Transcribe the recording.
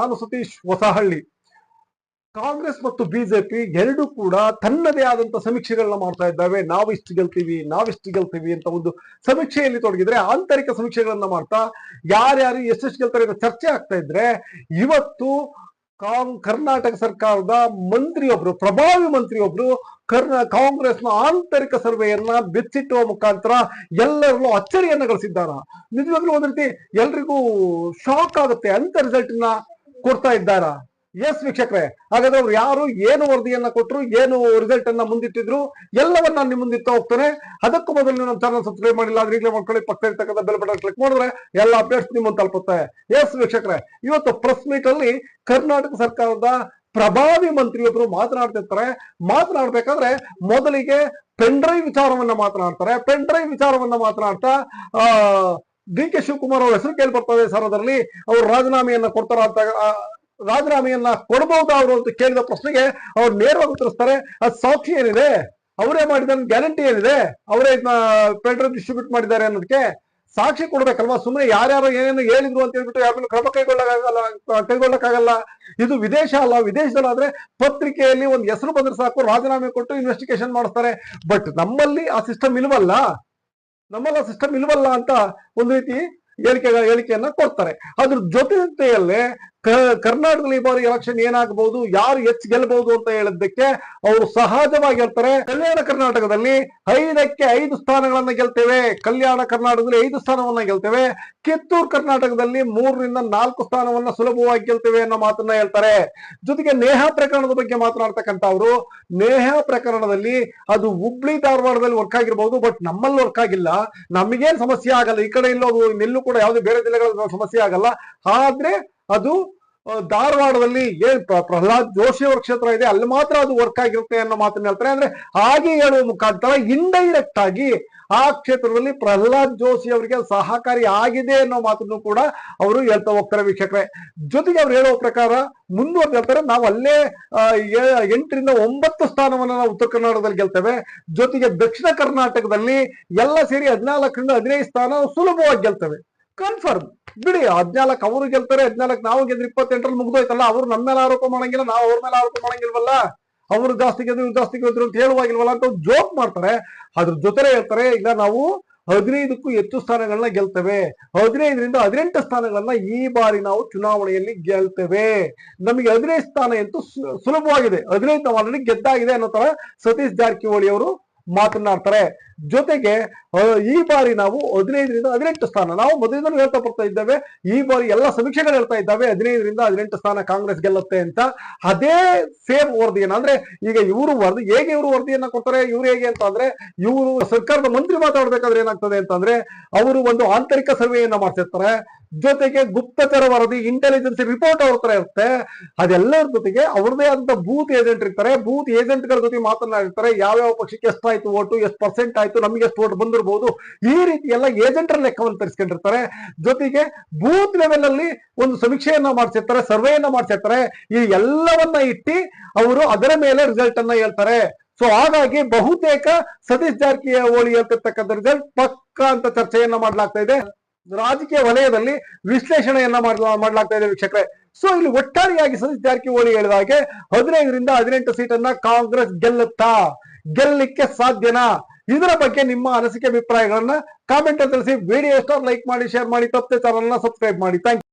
ನಾನು ಸತೀಶ್ ಹೊಸಹಳ್ಳಿ. ಕಾಂಗ್ರೆಸ್ ಮತ್ತು ಬಿಜೆಪಿ ಎರಡು ಕೂಡ ತನ್ನದೇ ಆದಂತ ಸಮೀಕ್ಷೆಗಳನ್ನ ಮಾಡ್ತಾ ಇದ್ದಾವೆ. ನಾವಿಷ್ಟು ಗೆಲ್ತೀವಿ ನಾವಿಷ್ಟು ಗೆಲ್ತೀವಿ ಅಂತ ಒಂದು ಸಮೀಕ್ಷೆಯಲ್ಲಿ ತೊಡಗಿದ್ರೆ ಆಂತರಿಕ ಸಮೀಕ್ಷೆಗಳನ್ನ ಮಾಡ್ತಾ ಯಾರ್ಯಾರು ಎಷ್ಟೆಷ್ಟು ಗೆಲ್ತಾರೆ ಅಂತ ಚರ್ಚೆ ಆಗ್ತಾ ಇದ್ರೆ ಇವತ್ತು ಕರ್ನಾಟಕ ಸರ್ಕಾರದ ಮಂತ್ರಿಯೊಬ್ರು, ಪ್ರಭಾವಿ ಮಂತ್ರಿಯೊಬ್ರು ಕರ್ನಾ, ಕಾಂಗ್ರೆಸ್ನ ಆಂತರಿಕ ಸರ್ವೆಯನ್ನ ಬೆಚ್ಚಿಟ್ಟುವ ಮುಖಾಂತರ ಎಲ್ಲರಲ್ಲೂ ಅಚ್ಚರಿಯನ್ನ ಗಳಿಸಿದ್ದಾರ? ನಿಜವಾಗ್ಲೂ ಒಂದ್ ರೀತಿ ಎಲ್ರಿಗೂ ಶಾಕ್ ಆಗುತ್ತೆ. ಅಂತ ರಿಸಲ್ಟ್ನ ಕೊಡ್ತಾ ಇದ್ದಾರಾ? ಎಸ್ ವೀಕ್ಷಕರೇ, ಹಾಗಾದ್ರೆ ಅವ್ರು ಯಾರು, ಏನು ವರದಿಯನ್ನ ಕೊಟ್ಟರು ಏನು ರಿಸಲ್ಟ್ ಅನ್ನ ಮುಂದಿಟ್ಟಿದ್ರು, ಎಲ್ಲವನ್ನ ನಾನು ನಿಮ್ಮ ಮುಂದಿಟ್ಟು ಹೋಗ್ತಾನೆ. ಅದಕ್ಕೂ ಮೊದಲು ನೀವು ನಮ್ಮ ಚಾನಲ್ ಸಬ್ಸ್ಕ್ರೈಬ್ ಮಾಡಿಲ್ಲ ಅದ್ರ ಈಗಲೇ ಮಾಡ್ಕೊಳ್ಳಿ ಪಕ್ಕ ಇರ್ತಕ್ಕಂಥ ಬೆಲ್ ಬಟನ್ ಕ್ಲಿಕ್ ಮಾಡಿದ್ರೆ ಎಲ್ಲ ಅಪ್ಡೇಟ್ಸ್ ನಿಮ್ಮ ತಲುಪುತ್ತೆ. ಎಸ್ ವೀಕ್ಷಕರೇ, ಇವತ್ತು ಪ್ರೆಸ್ ಮೀಟ್ ಅಲ್ಲಿ ಕರ್ನಾಟಕ ಸರ್ಕಾರದ ಪ್ರಭಾವಿ ಮಂತ್ರಿಯೊಬ್ರು ಮಾತನಾಡ್ತಿರ್ತಾರೆ. ಮಾತನಾಡ್ಬೇಕಾದ್ರೆ ಮೊದಲಿಗೆ ಪೆನ್ಡ್ರೈವ್ ವಿಚಾರವನ್ನ ಮಾತನಾಡ್ತಾರೆ. ಪೆನ್ಡ್ರೈವ್ ವಿಚಾರವನ್ನ ಮಾತನಾಡ್ತಾ, ಆ ಡಿ ಕೆ ಶಿವಕುಮಾರ್ ಅವ್ರ ಹೆಸರು ಕೇಳಿ ಬರ್ತದೆ ಸರ್ ಅದರಲ್ಲಿ. ಅವ್ರು ರಾಜೀನಾಮೆಯನ್ನ ಕೊಡ್ತಾರ ಅಂತ ರಾಜೀನಾಮೆಯನ್ನ ಕೊಡಬಹುದಾ ಅವರು ಅಂತ ಕೇಳಿದ ಪ್ರಶ್ನೆಗೆ ಅವ್ರು ನೇರವಾಗಿ ಉತ್ತರಿಸ್ತಾರೆ, ಅದು ಸಾಕ್ಷಿ ಏನಿದೆ? ಅವರೇ ಮಾಡಿದ ಗ್ಯಾರಂಟಿ ಏನಿದೆ? ಅವರೇ ಪೆಟ್ರೋಲ್ ಡಿಸ್ಟ್ರಿಬ್ಯೂಟ್ ಮಾಡಿದ್ದಾರೆ ಅನ್ನೋದಕ್ಕೆ ಸಾಕ್ಷಿ ಕೊಡ್ಬೇಕಲ್ವಾ? ಸುಮ್ಮನೆ ಯಾರ್ಯಾರು ಏನೇನು ಹೇಳಿದ್ರು ಅಂತ ಹೇಳ್ಬಿಟ್ಟು ಯಾರನ್ನು ಕ್ರಮ ಕೈಗೊಳ್ಳಕ್ಕಾಗಲ್ಲ ಕೈಗೊಳ್ಳಕ್ಕಾಗಲ್ಲ. ಇದು ವಿದೇಶ ಅಲ್ಲ ವಿದೇಶದಲ್ಲಾದ್ರೆ ಪತ್ರಿಕೆಯಲ್ಲಿ ಒಂದು ಹೆಸರು ಬಂದ್ರೆ ಸಾಕು, ರಾಜೀನಾಮೆ ಕೊಟ್ಟು ಇನ್ವೆಸ್ಟಿಗೇಷನ್ ಮಾಡಿಸ್ತಾರೆ. ಬಟ್ ನಮ್ಮಲ್ಲಿ ಆ ಸಿಸ್ಟಮ್ ಇಲ್ವಲ್ಲ? ನಮ್ಮಲ್ಲಿ ಸಿಸ್ಟಮ್ ಇಲ್ವಲ್ಲ ಅಂತ ಒಂದು ರೀತಿ ಹೇಳಿಕೆ ಹೇಳಿಕೆಯನ್ನ ಕೊಡ್ತಾರೆ. ಅದ್ರ ಜೊತೆ ಜೊತೆಯಲ್ಲೇ ಕರ್ನಾಟಕದಲ್ಲಿ ಈ ಬಾರಿ ಎಲೆಕ್ಷನ್ ಏನಾಗಬಹುದು ಯಾರು ಹೆಚ್ಚು ಗೆಲ್ಲಬಹುದು ಅಂತ ಹೇಳಿದ್ದಕ್ಕೆ ಅವರು ಸಹಜವಾಗಿ ಹೇಳ್ತಾರೆ ಕಲ್ಯಾಣ ಕರ್ನಾಟಕದಲ್ಲಿ ಐದಕ್ಕೆ ಐದು ಸ್ಥಾನಗಳನ್ನ ಗೆಲ್ತೇವೆ. ಕಲ್ಯಾಣ ಕರ್ನಾಟಕದಲ್ಲಿ ಐದು ಸ್ಥಾನವನ್ನ ಗೆಲ್ತೇವೆ. ಕಿತ್ತೂರು ಕರ್ನಾಟಕದಲ್ಲಿ ಮೂರರಿಂದ ನಾಲ್ಕು ಸ್ಥಾನವನ್ನ ಸುಲಭವಾಗಿ ಗೆಲ್ತೇವೆ ಅನ್ನೋ ಮಾತನ್ನ ಹೇಳ್ತಾರೆ. ಜೊತೆಗೆ ನೇಹಾ ಪ್ರಕರಣದ ಬಗ್ಗೆ ಮಾತನಾಡ್ತಕ್ಕಂತ ಅವರು ನೇಹಾ ಪ್ರಕರಣದಲ್ಲಿ ಅದು ಹುಬ್ಳಿ ಧಾರವಾಡದಲ್ಲಿ ವರ್ಕ್ ಆಗಿರ್ಬಹುದು ಬಟ್ ನಮ್ಮಲ್ಲಿ ವರ್ಕ್ ಆಗಿಲ್ಲ. ನಮಗೇನು ಸಮಸ್ಯೆ ಆಗಲ್ಲ. ಈ ಕಡೆ ಇಲ್ಲೋದು ಇನ್ನೆಲ್ಲೂ ಕೂಡ ಯಾವುದೇ ಬೇರೆ ಜಿಲ್ಲೆಗಳ ಸಮಸ್ಯೆ ಆಗಲ್ಲ. ಆದ್ರೆ ಅದು ಧಾರವಾಡದಲ್ಲಿ ಏನ್ ಪ್ರಹ್ಲಾದ್ ಜೋಶಿ ಅವ್ರ ಕ್ಷೇತ್ರ ಇದೆ, ಅಲ್ಲಿ ಮಾತ್ರ ಅದು ವರ್ಕ್ ಆಗಿರುತ್ತೆ ಅನ್ನೋ ಮಾತನ್ನ ಹೇಳ್ತಾರೆ. ಅಂದ್ರೆ ಹಾಗೆ ಹೇಳುವ ಮುಖಾಂತರ ಇಂಡೈರೆಕ್ಟ್ ಆಗಿ ಆ ಕ್ಷೇತ್ರದಲ್ಲಿ ಪ್ರಹ್ಲಾದ್ ಜೋಶಿ ಅವರಿಗೆ ಸಹಕಾರಿ ಆಗಿದೆ ಅನ್ನೋ ಮಾತನ್ನು ಕೂಡ ಅವರು ಹೇಳ್ತಾ ಹೋಗ್ತಾರೆ ವೀಕ್ಷಕರೇ. ಜೊತೆಗೆ ಅವ್ರು ಹೇಳುವ ಪ್ರಕಾರ ಮುಂದುವರೆದು ಹೇಳ್ತಾರೆ, ನಾವು ಅಲ್ಲೇ ಎಂಟರಿಂದ ಒಂಬತ್ತು ಸ್ಥಾನವನ್ನ ನಾವು ಉತ್ತರ ಕರ್ನಾಟಕದಲ್ಲಿ ಗೆಲ್ತೇವೆ. ಜೊತೆಗೆ ದಕ್ಷಿಣ ಕರ್ನಾಟಕದಲ್ಲಿ ಎಲ್ಲ ಸೇರಿ ಹದಿನಾಲ್ಕರಿಂದ ಹದಿನೈದು ಸ್ಥಾನ ಸುಲಭವಾಗಿ ಗೆಲ್ತೇವೆ. ಕನ್ಫರ್ಮ್ ಬಿಡಿ, ಹದ್ನಾಲ್ಕು ಅವರು ಗೆಲ್ತಾರೆ, ಹದ್ನಾಲ್ಕು ನಾವು ಗೆದ್ರೆ ಇಪ್ಪತ್ತೆಂಟರಲ್ಲಿ ಮುಗ್ದೋಯ್ತಲ್ಲ, ಅವ್ರು ನಮ್ಮ ಮೇಲೆ ಆರೋಪ ಮಾಡಂಗಿಲ್ಲ, ನಾವು ಅವ್ರ ಮೇಲೆ ಆರೋಪ ಮಾಡಂಗಿಲ್ವಲ್ಲ? ಅವರು ಜಾಸ್ತಿ ಗೆದ್ರು ಜಾಸ್ತಿ ಗೆದ್ರು ಅಂತ ಹೇಳುವಾಗಿಲ್ವಲ್ಲ ಅಂತ ಜೋಕ್ ಮಾಡ್ತಾರೆ. ಅದ್ರ ಜೊತೆ ಹೇಳ್ತಾರೆ, ಇಲ್ಲ, ನಾವು ಹದಿನೈದಕ್ಕೂ ಹೆಚ್ಚು ಸ್ಥಾನಗಳನ್ನ ಗೆಲ್ತೇವೆ. ಹದಿನೈದರಿಂದ ಹದಿನೆಂಟು ಸ್ಥಾನಗಳನ್ನ ಈ ಬಾರಿ ನಾವು ಚುನಾವಣೆಯಲ್ಲಿ ಗೆಲ್ತೇವೆ. ನಮಗೆ ಹದಿನೈದು ಸ್ಥಾನ ಅಂತೂ ಸುಲಭವಾಗಿದೆ. ಹದಿನೈದು ನಾವು ಗೆದ್ದಾಗಿದೆ ಅನ್ನೋ ತರ ಸತೀಶ್ ಜಾರಕಿಹೊಳಿ ಅವರು ಮಾತನಾಡ್ತಾರೆ ಜೊತೆಗೆ ಈ ಬಾರಿ ನಾವು ಹದಿನೈದರಿಂದ ಹದಿನೆಂಟು ಸ್ಥಾನ, ನಾವು ಮೊದಲಿಂದಲೂ ಹೇಳ್ತಾ ಬರ್ತಾ ಇದ್ದೇವೆ, ಈ ಬಾರಿ ಎಲ್ಲ ಸಮೀಕ್ಷೆಗಳು ಹೇಳ್ತಾ ಇದ್ದಾವೆ, ಹದಿನೈದರಿಂದ ಹದಿನೆಂಟು ಸ್ಥಾನ ಕಾಂಗ್ರೆಸ್ ಗೆಲ್ಲುತ್ತೆ ಅಂತ. ಅದೇ ಸೇಮ್ ವರದಿಯನ್ನು, ಅಂದ್ರೆ ಈಗ ಇವರು ವರದಿ, ಹೇಗೆ ಇವರು ವರದಿಯನ್ನ ಕೊಡ್ತಾರೆ, ಇವ್ರು ಹೇಗೆ ಅಂತ ಅಂದ್ರೆ, ಇವರು ಸರ್ಕಾರದ ಮಂತ್ರಿ ಮಾತಾಡ್ಬೇಕಾದ್ರೆ ಏನಾಗ್ತದೆ ಅಂತಂದ್ರೆ ಅವರು ಒಂದು ಆಂತರಿಕ ಸರ್ವೆಯನ್ನ ಮಾಡ್ತಿರ್ತಾರೆ. ಜೊತೆಗೆ ಗುಪ್ತಚರ ವರದಿ ಇಂಟೆಲಿಜೆನ್ಸ್ ರಿಪೋರ್ಟ್ ಅವ್ರ ಹತ್ರ ಇರುತ್ತೆ. ಅದೆಲ್ಲರ ಜೊತೆಗೆ ಅವ್ರದೇ ಆದಂತ ಬೂತ್ ಏಜೆಂಟ್ ಇರ್ತಾರೆ. ಬೂತ್ ಏಜೆಂಟ್ಗಳ ಜೊತೆ ಮಾತನಾಡಿರ್ತಾರೆ. ಯಾವ್ಯಾವ ಪಕ್ಷಕ್ಕೆ ಎಷ್ಟಾಯ್ತು ಓಟು ಎಷ್ಟು ಪರ್ಸೆಂಟ್ ಆಯ್ತು ನಮಗೆ ಎಷ್ಟು ಬಂದಿರಬಹುದು ಈ ರೀತಿ ಎಲ್ಲ ಏಜೆಂಟರ ಲೆಕ್ಕವನ್ನು ತರಿಸ್ಕೊಂಡಿರ್ತಾರೆ. ಜೊತೆಗೆ ಬೂತ್ ಲೆವೆಲ್ ಅಲ್ಲಿ ಒಂದು ಸಮೀಕ್ಷೆಯನ್ನ ಮಾಡಿಸಿರ್ತಾರೆ ಸರ್ವೆಯನ್ನ ಮಾಡಿಸಿರ್ತಾರೆ. ಈ ಎಲ್ಲವನ್ನ ಇಟ್ಟಿ ಅವರು ಅದರ ಮೇಲೆ ರಿಸಲ್ಟ್ ಅನ್ನ ಹೇಳ್ತಾರೆ. ಸೊ ಹಾಗಾಗಿ ಬಹುತೇಕ ಸತೀಶ್ ಜಾರಕಿಹೊಳಿ ಹೇಳ್ತಿರ್ತಕ್ಕಂಥ ರಿಸಲ್ಟ್ ಪಕ್ಕ ಅಂತ ಚರ್ಚೆಯನ್ನ ಮಾಡಲಾಗ್ತಾ ಇದೆ. ರಾಜಕೀಯ ವಲಯದಲ್ಲಿ ವಿಶ್ಲೇಷಣೆಯನ್ನ ಮಾಡಲಾಗ್ತಾ ಇದೆ ವೀಕ್ಷಕರೇ. ಸೊ ಇಲ್ಲಿ ಒಟ್ಟಾರೆಯಾಗಿ ಸತೀಶ್ ಜಾರಕಿಹೊಳಿ ಹೇಳಿದ ಹಾಗೆ, ಹದಿನೈದರಿಂದ ಹದಿನೆಂಟು ಸೀಟನ್ನ ಕಾಂಗ್ರೆಸ್ ಗೆಲ್ಲುತ್ತಾ? ಗೆಲ್ಲಲಿಕ್ಕೆ ಸಾಧ್ಯನಾ? ಇದರ ಬಗ್ಗೆ ನಿಮ್ಮ ಅನಿಸಿಕೆ ಅಭಿಪ್ರಾಯಗಳನ್ನ ಕಾಮೆಂಟ್ ತಿಳಿಸಿ. ವಿಡಿಯೋ ಇಷ್ಟ ಲೈಕ್ ಮಾಡಿ ಶೇರ್ ಮಾಡಿ, ತಪ್ಪದೆ ಚಾನಲ್ನ ಸಬ್ಸ್ಕ್ರೈಬ್ ಮಾಡಿ. ಥ್ಯಾಂಕ್